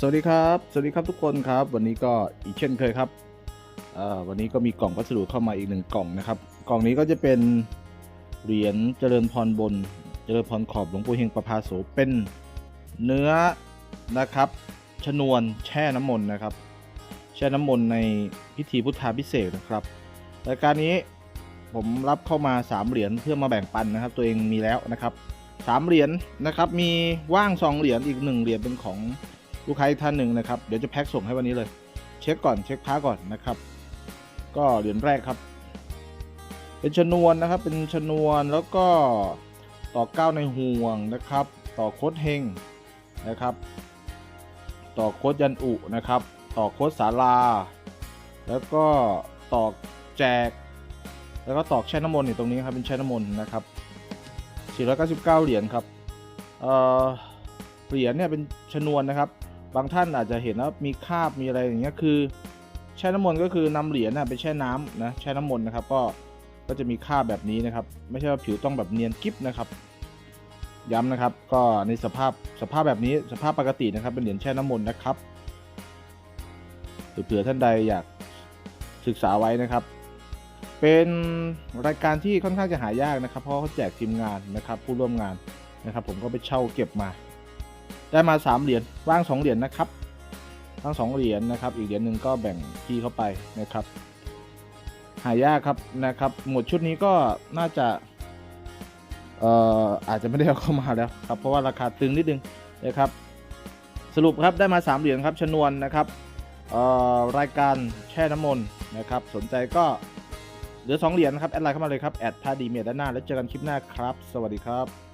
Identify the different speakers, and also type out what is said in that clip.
Speaker 1: สวัสดีครับ สวัสดีครับทุกคนครับ วันนี้ก็อีกเช่นเคยครับวันนี้ก็มีกล่องพัสดุเข้ามาอีกหนึ่งกล่องนะครับ กล่องนี้ก็จะเป็นเหรียญเจริญพรบน เจริญพรขอบหลวงปู่เฮงประภาโสเป็นเนื้อนะครับ ชนวนแช่น้ำมนต์นะครับ แช่น้ำมนต์ในพิธีพุทธาพิเศษนะครับรายการนี้ผมรับเข้ามา 3 เหรียญเพื่อมาแบ่งปันนะครับ ตัวเองมีแล้วนะครับสามเหรียญนะครับ มีว่างสองเหรียญอีกหนึ่งเหรียญเป็นของ ลูกค้าอีกท่านหนึ่งนะครับ เดี๋ยวจะแพ็คส่งให้วันนี้เลย เช็คก่อนเช็คพ้าก่อนนะครับ ก็เหรียญแรกครับ เป็นชนวนนะครับ เป็นชนวนแล้วก็ต่อเก้าในห่วงนะครับ ต่อโคดเฮงนะครับ ต่อโคดยันอุนะครับ ต่อโคดสาลา แล้วก็ต่อแจก แล้วก็ตอกแช่น้ำมนต์อยู่ตรงนี้ครับเป็นแช่น้ำมนต์นะครับ499 เหรียญครับ เอ่อ เหรียญเนี่ยเป็นชนวนนะครับ บางท่านอาจจะเห็นว่ามีคราบมีอะไรอย่างเงี้ยคือ แช่น้ำมนต์ก็คือนำเหรียญนะไปแช่น้ำนะแช่น้ำมนต์นะครับ ก็ก็จะมีคราบแบบนี้นะครับ ไม่ใช่ว่าผิวต้องแบบเนียนกิ๊บนะครับ ย้ำนะครับ ก็ในสภาพสภาพแบบนี้สภาพปกตินะครับ เป็นเหรียญแช่น้ำมนต์นะครับเผื่อท่านใดอยากศึกษาไว้นะครับ เป็นรายการที่ค่อนข้างจะหายากนะครับ เพราะเขาแจกทีมงานนะครับ ผู้ร่วมงานนะครับ ผมก็ไปเช่าเก็บมา ได้มา 3 เหรียญว่าง2เหรียญนะครับทั้ง2เหรียญนะครับ อีกเหรียญหนึ่งก็แบ่งพี่เข้าไปนะครับ หายากครับนะครับ หมดชุดนี้ก็น่าจะเอ่ออาจจะไม่ได้เอาเข้ามาแล้วครับเพราะว่าราคาตึงนิดนึงนะครับ สรุปครับได้มา 3 เหรียญครับชนวนนะครับเอ่อรายการแช่น้ำมนต์นะครับ สนใจก็เหลือ 2 เหรียญนะครับ แอดไลน์เข้ามาเลยครับ แอดพาดีเมียด้านหน้า แล้วเจอกันคลิปหน้าครับ สวัสดีครับ